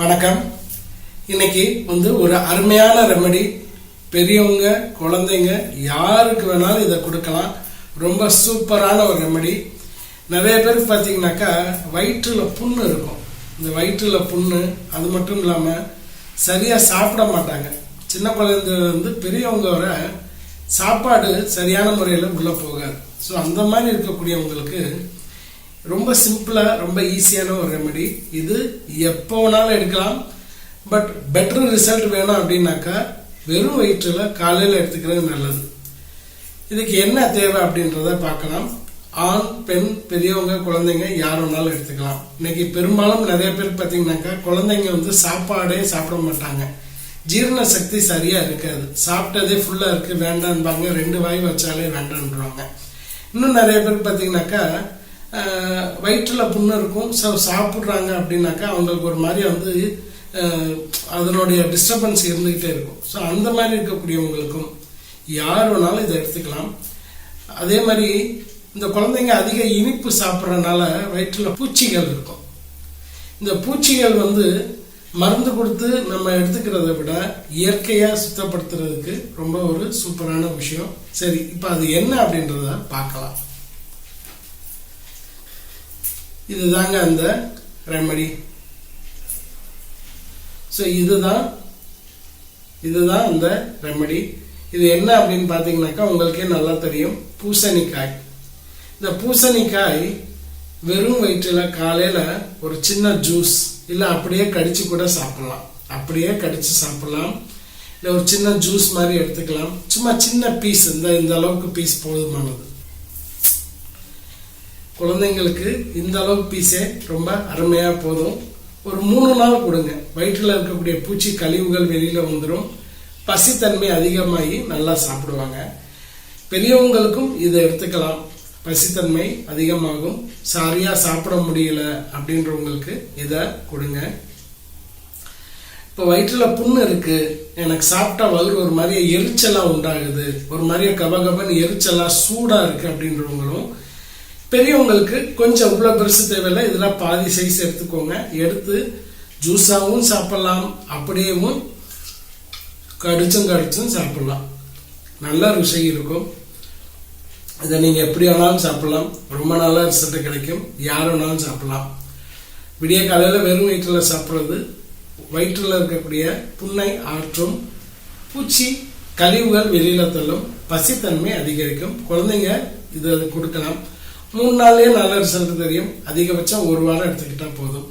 வணக்கம். இன்னைக்கு வந்து ஒரு அருமையான ரெமெடி பெரியவங்க குழந்தைங்க யாருக்கு வேணாலும் இதை கொடுக்கலாம். ரொம்ப சூப்பரான ஒரு ரெமெடி நிறைய பேருக்கு பார்த்தீங்கன்னாக்கா வயிற்றில் புண்ணு இருக்கும். இந்த வயிற்றில் புண்ணு அது மட்டும் இல்லாமல் சரியாக சாப்பிட மாட்டாங்க. சின்ன குழந்தைலேருந்து வந்து பெரியவங்க வர சாப்பாடு சரியான முறையில் உள்ளே போகாது. ஸோ அந்த மாதிரி இருக்கக்கூடியவங்களுக்கு ரொம்ப சிம்பிளாக ரொம்ப ஈஸியான ஒரு ரெமெடி இது எப்போ வேணாலும் எடுக்கலாம். பட் பெட்டர் ரிசல்ட் வேணும் அப்படின்னாக்கா வெறும் வயிற்றில் காலையில் எடுத்துக்கிறது நல்லது. இதுக்கு என்ன தேவை அப்படின்றத பார்க்கலாம். ஆண் பெண் பெரியவங்க குழந்தைங்க யார் வேணாலும் எடுத்துக்கலாம். இன்னைக்கு பெரும்பாலும் நிறைய பேர் பார்த்தீங்கன்னாக்கா குழந்தைங்க வந்து சாப்பாடே சாப்பிட மாட்டாங்க. ஜீரண சக்தி சரியாக இருக்காது. சாப்பிட்டதே ஃபுல்லாக இருக்குது வேண்டாம்பாங்க. ரெண்டு வாய் வச்சாலே வேண்டான்றாங்க இன்னும் நிறைய பேர் பார்த்தீங்கன்னாக்கா வயிற்றில் புண்ணு இருக்கும். ஸோ சாப்பிட்றாங்க அப்படின்னாக்கா அவங்களுக்கு ஒரு மாதிரி வந்து அதனுடைய டிஸ்டர்பன்ஸ் இருந்துக்கிட்டே இருக்கும். ஸோ அந்த மாதிரி இருக்கக்கூடியவங்களுக்கும் யார் வேணாலும் இதை எடுத்துக்கலாம். அதே மாதிரி இந்த குழந்தைங்க அதிக இனிப்பு சாப்பிட்றதுனால வயிற்றில் பூச்சிகள் இருக்கும். இந்த பூச்சிகள் வந்து மருந்து கொடுத்து நம்ம எடுத்துக்கிறத விட இயற்கையாக சுத்தப்படுத்துறதுக்கு ரொம்ப ஒரு சூப்பரான விஷயம். சரி இப்போ அது என்ன அப்படின்றத பார்க்கலாம். இதுதாங்க அந்த ரெமடி ஸோ இதுதான் இதுதான் அந்த ரெமடி இது என்ன அப்படின்னு பார்த்தீங்கன்னாக்கா உங்களுக்கே நல்லா தெரியும். பூசணிக்காய். இந்த பூசணிக்காய் வெறும் வயிற்றில் காலையில் ஒரு சின்ன ஜூஸ் இல்லை அப்படியே கடிச்சு கூட சாப்பிடலாம். அப்படியே கடிச்சு சாப்பிடலாம். இல்லை ஒரு சின்ன ஜூஸ் மாதிரி எடுத்துக்கலாம். சும்மா சின்ன பீஸ் இந்த இந்த அளவுக்கு பீஸ் போதுமானது. குழந்தைங்களுக்கு இந்த அளவுக்கு பீஸே ரொம்ப அருமையாக போதும். ஒரு மூணு நாள் கொடுங்க. வயிற்றில் இருக்கக்கூடிய பூச்சி கழிவுகள் வெளியில் வந்துடும் பசித்தன்மை அதிகமாகி நல்லா சாப்பிடுவாங்க. பெரியவங்களுக்கும் இதை எடுத்துக்கலாம். பசித்தன்மை அதிகமாகும். சரியாக சாப்பிட முடியல அப்படின்றவங்களுக்கு இதை கொடுங்க. இப்போ வயிற்றுல புண்ணு இருக்கு. எனக்கு சாப்பிட்டா வயிறு ஒரு மாதிரியே எரிச்சலா உண்டாகுது. ஒரு மாதிரியே கபகபன்னு எரிச்சலா சூடா இருக்கு அப்படின்றவங்களும் பெரியவங்களுக்கு கொஞ்சம் இவ்வளோ பெருசு தேவையில்லை இதெல்லாம் பாதி சைஸ் எடுத்துக்கோங்க. எடுத்து ஜூஸாகவும் சாப்பிடலாம். அப்படியேவும் கடிச்சும் கடிச்சும் சாப்பிடலாம். நல்ல ருசி இருக்கும். இதை நீங்கள் எப்படி வேணாலும் சாப்பிடலாம். ரொம்ப நல்ல ரிசல்ட் கிடைக்கும். யார் வேணாலும் சாப்பிடலாம். விடிய காலையில் வெறும் வயிற்றில் சாப்பிட்றது வயிற்றில் இருக்கக்கூடிய புண்ணை ஆற்றும் பூச்சி கழிவுகள் வெளியில தள்ளும் பசித்தன்மை அதிகரிக்கும். குழந்தைங்க இதை கொடுக்கலாம். மூணு நாள்லயே நல்ல ரிசல்ட் தெரியும். அதிகபட்சம் ஒரு வாரம் எடுத்துக்கிட்டா போதும்.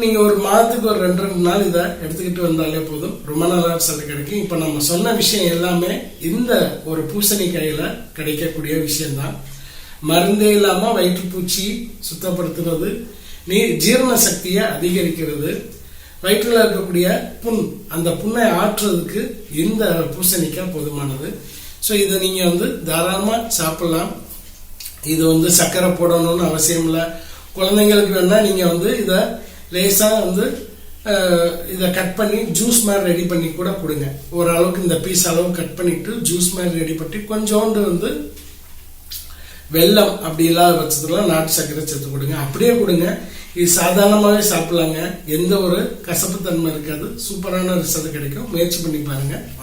நீங்க ஒரு மாதத்துக்கு ஒரு ரெண்டு ரெண்டு நாள் இதை எடுத்துக்கிட்டு வந்தாலே போதும். ரொம்ப நல்ல ரிசல்ட் கிடைக்கும். இப்போ நம்ம சொன்ன விஷயம் எல்லாமே இந்த ஒரு பூசணிக்காயில கிடைக்கக்கூடிய விஷயம்தான். மருந்தே இல்லாம வயிற்றுப்பூச்சி சுத்தப்படுத்துறது நீர் ஜீரண சக்தியை அதிகரிக்கிறது வயிற்றில் இருக்கக்கூடிய புண் அந்த புண்ணை ஆற்றுறதுக்கு இந்த பூசணிக்காய் போதுமானது. ஸோ இதை நீங்கள் வந்து தாராளமாக சாப்பிடலாம். இது வந்து சர்க்கரை போடணும்னு அவசியம் இல்லை. குழந்தைங்களுக்கு வேணால் நீங்கள் வந்து இதை லேசாக வந்து இதை கட் பண்ணி ஜூஸ் மாதிரி ரெடி பண்ணி கூட கொடுங்க. ஓரளவுக்கு இந்த பீஸ் அளவு கட் பண்ணிட்டு ஜூஸ் மாதிரி ரெடி பண்ணி கொஞ்சோண்டு வந்து வெல்லம் அப்படி இல்லாத பட்சத்தில் நாட்டு சர்க்கரை சேர்த்து கொடுங்க. அப்படியே கொடுங்க. இது சாதாரணமாகவே சாப்பிட்லாங்க. எந்த ஒரு கசப்பு தன்மை இருக்காது. சூப்பரான ரிசல்ட் கிடைக்கும். முயற்சி பண்ணி பாருங்கள்